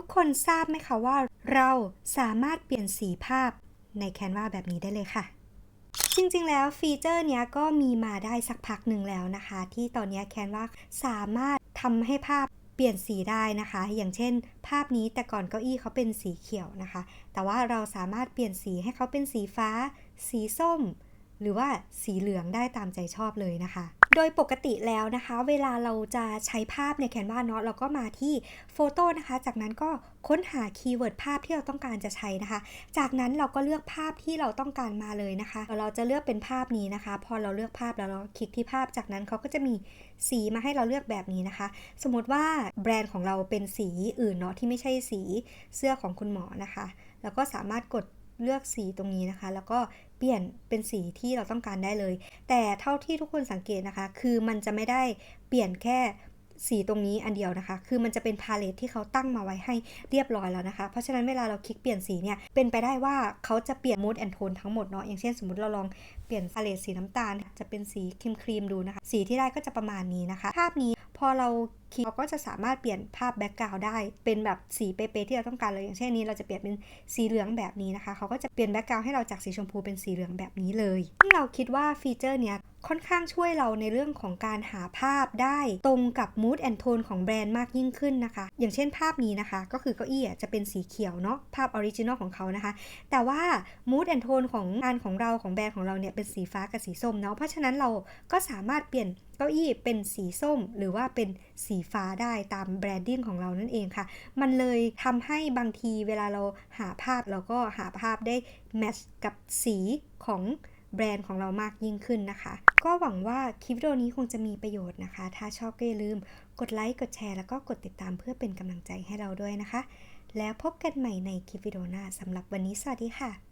ทุกคนทราบไหมคะว่าเราสามารถเปลี่ยนสีภาพใน Canva แบบนี้ได้เลยค่ะ จริงๆ แล้วฟีเจอร์เนี้ยก็มีมาได้สักพักหนึ่งแล้วนะคะ ที่ตอนนี้ย Canva สามารถทำให้ภาพเปลี่ยนสีได้นะคะ อย่างเช่น ภาพนี้แต่ก่อนเก้าอี้เขาเป็นสีเขียวนะคะ แต่ว่าเราสามารถเปลี่ยนสีให้เขาเป็นสีฟ้า สีส้ม หรือว่าสีเหลืองได้ตามใจชอบเลยนะคะ โดยปกติแล้วนะคะ เวลาเราจะใช้ภาพใน Canva เนาะเราก็มาที่โฟโต้นะคะ จากนั้นก็ค้นหาคีย์เวิร์ดภาพที่เราต้องการจะใช้นะคะ จากนั้นเราก็เลือกภาพที่เราต้องการมาเลยนะคะ เราจะเลือกเป็นภาพนี้นะคะ พอเราเลือกภาพแล้วเราคลิกที่ภาพ จากนั้นเขาก็จะมีสีมาให้เราเลือกแบบนี้นะคะ สมมติว่าแบรนด์ของเราเป็นสีอื่นเนาะที่ไม่ใช่สีเสื้อของคุณหมอนะคะ แล้วก็สามารถกดเลือกสีตรงนี้นะคะ แล้วก็ เปลี่ยนเป็นสีที่เราต้องการได้เลย แต่เท่าที่ทุกคนสังเกตนะคะ คือมันจะไม่ได้เปลี่ยนแค่สีตรงนี้อันเดียวนะคะ คือมันจะเป็นพาเลตที่เขาตั้งมาไว้ให้เรียบร้อยแล้วนะคะ เพราะฉะนั้นเวลาเราคลิกเปลี่ยนสีเนี่ย เป็นไปได้ว่าเขาจะเปลี่ยน mood and tone ทั้งหมดเนาะ อย่างเช่นสมมติเราลองเปลี่ยนพาเลตสีน้ำตาล จะเป็นสีครีมครีมดูนะคะ สีที่ได้ก็จะประมาณนี้นะคะ ภาพนี้ พอเราคลิกเราก็จะสามารถเปลี่ยนภาพแบ็กกราวด์ได้เป็นแบบสีเป๊ะๆที่เราต้องการเลยอย่างเช่นนี้เราจะเปลี่ยนเป็นสีเหลืองแบบนี้นะคะเขาก็จะเปลี่ยนแบ็กกราวด์ให้เราจากสีชมพูเป็นสีเหลืองแบบนี้เลยซึ่งเราคิดว่าฟีเจอร์เนี้ย ค่อนข้างช่วยเราในเรื่องของการหาภาพได้ตรงกับ mood and tone ของแบรนด์มากยิ่งขึ้นนะคะ อย่างเช่นภาพนี้นะคะ ก็คือเก้าอี้จะเป็นสีเขียวเนาะภาพออริจินอลของเขานะคะ แต่ว่า mood and tone ของงานของเราของแบรนด์ของเราเนี่ยเป็นสีฟ้ากับสีส้มเนาะเพราะฉะนั้นเราก็สามารถเปลี่ยนเก้าอี้เป็นสีส้มหรือว่าเป็นสีฟ้าได้ตามแบรนดิ้งของเรานั่นเองค่ะ มันเลยทำให้บางทีเวลาเราหาภาพเราก็หาภาพได้แมทช์กับสีของ แบรนด์ของเรามากยิ่งขึ้นนะคะ ก็หวังว่าคลิปวิดีโอนี้คงจะมีประโยชน์นะคะ ถ้าชอบก็อย่าลืมกดไลค์ กดแชร์ แล้วก็กดติดตามเพื่อเป็นกำลังใจให้เราด้วยนะคะ แล้วพบกันใหม่ในคลิปวิดีโอหน้าสำหรับวันนี้สวัสดีค่ะ